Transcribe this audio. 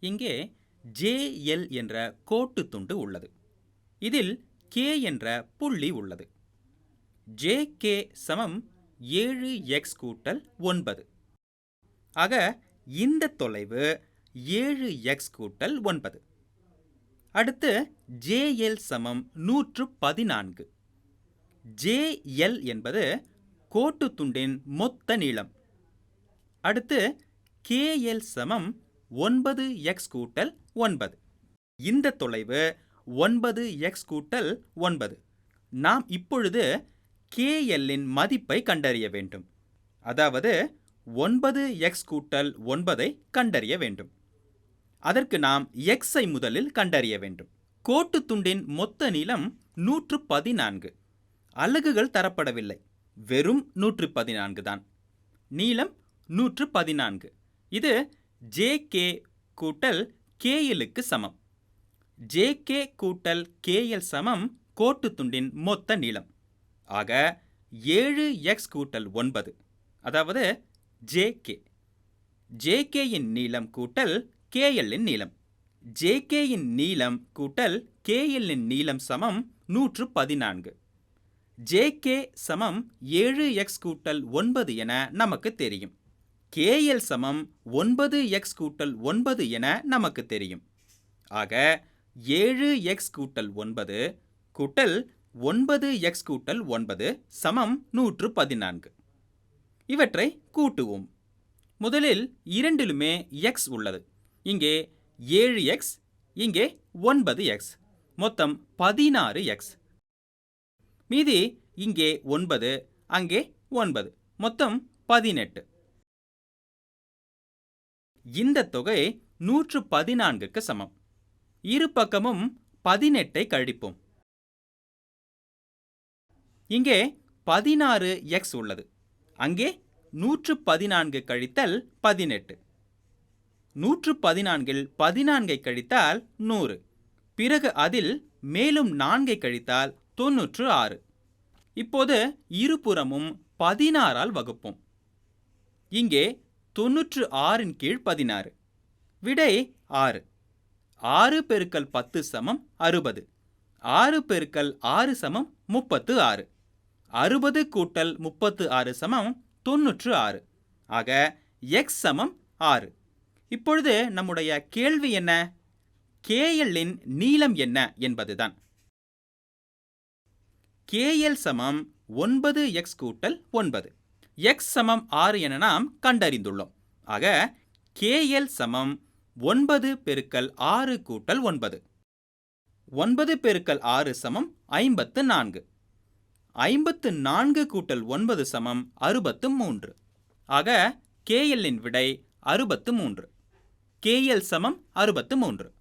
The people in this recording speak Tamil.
இங்கே ஜேஎல் என்ற கோட்டு துண்டு உள்ளது. இதில் கே என்ற புள்ளி உள்ளது. ஜே கே சமம் ஏழு எக்ஸ் கூட்டல் ஒன்பது. ஆக இந்த தொலைவு ஏழு எக்ஸ் கூட்டல் ஒன்பது. அடுத்து ஜேஎல் சமம் நூற்று பதினான்கு ஜேஎல் என்பது கோட்டு துண்டின் மொத்த நீளம். அடுத்து கேஎல் சமம் ஒன்பது எக்ஸ் கூட்டல் ஒன்பது. இந்த தொலைவு ஒன்பது எக்ஸ் கூட்டல் ஒன்பது. நாம் இப்பொழுது கேஎல்லின் மதிப்பை கண்டறிய வேண்டும். அதாவது ஒன்பது எக்ஸ் கூட்டல் ஒன்பதை கண்டறிய வேண்டும். அதற்கு நாம் எக்ஸை முதலில் கண்டறிய வேண்டும். கோட்டுத் துண்டின் மொத்த நீளம் நூற்று பதினான்கு அலகுகள் தரப்படவில்லை. வெறும் நூற்று பதினான்கு தான். நீளம் நூற்று பதினான்கு இது ஜே கே கூட்டல் கேஎலுக்கு சமம். ஜே கே கூட்டல் கேஎல் சமம் கோட்டுத் துண்டின் மொத்த நீளம். ஆக ஏழு எக்ஸ் கூட்டல் ஒன்பது அதாவது ஜே கே ஜேகேயின் நீளம் கூட்டல் கேஎல்லின் நீளம். ஜேகேயின் நீளம் கூட்டல் கேஎல்லின் நீளம் சமம் நூற்று பதினான்கு. ஜேகே சமம் ஏழு எக்ஸ் கூட்டல் ஒன்பது என நமக்கு தெரியும். கேஎல் சமம் ஒன்பது எக்ஸ் கூட்டல் ஒன்பது என நமக்கு தெரியும். ஆக ஏழு எக்ஸ் கூட்டல் ஒன்பது கூட்டல் ஒன்பது எக்ஸ் கூட்டல் ஒன்பது சமம் நூற்று பதினான்கு. இவற்றை கூட்டுவோம். முதலில் இரண்டிலுமே எக்ஸ் உள்ளது. இங்கே ஏழு எக்ஸ் இங்கே ஒன்பது எக்ஸ் மொத்தம் பதினாறு எக்ஸ் மீதி இங்கே ஒன்பது அங்கே ஒன்பது. மொத்தம் பதினெட்டு. இந்த தொகை நூற்று பதினான்குக்கு சமம். இரு பக்கமும் பதினெட்டை கழிப்போம். இங்கே பதினாறு எக்ஸ் உள்ளது. அங்கே நூற்று பதினான்கு கழித்தல் பதினெட்டு. நூற்று பதினான்கில் பதினான்கை கழித்தால் நூறு. பிறகு அதில் மேலும் நான்கை கழித்தால் தொன்னூற்று ஆறு. இப்போது இருபுறமும் பதினாறால் வகுப்போம். இங்கே தொன்னூற்று ஆறின் கீழ் பதினாறு. விடை ஆறு. ஆறு பெருக்கல் பத்து சமம் அறுபது. ஆறு பெருக்கல் ஆறு சமம் முப்பத்து ஆறு. அறுபது கூட்டல் முப்பத்து ஆறு சமம் தொன்னூற்று ஆறு. ஆக எக்ஸ் சமம் ஆறு. இப்பொழுது நம்முடைய கேள்வி என்ன? கேஎல்லின் நீளம் என்ன என்பதுதான். கேஎல் சமம் ஒன்பது எக்ஸ் கூட்டல் ஒன்பது. எக்ஸ் சமம் ஆறு என நாம் கண்டறிந்துள்ளோம். ஆக கேஎல் சமம் ஒன்பது பெருக்கல் ஆறு கூட்டல் ஒன்பது. ஒன்பது பெருக்கல் ஆறு சமம் ஐம்பத்து நான்கு. ஐம்பத்து நான்கு கூட்டல் ஒன்பது சமம் அறுபத்து மூன்று. ஆக கேஎல்லின் விடை அறுபத்து மூன்று. கேஎல் சமம் அறுபத்து மூன்று.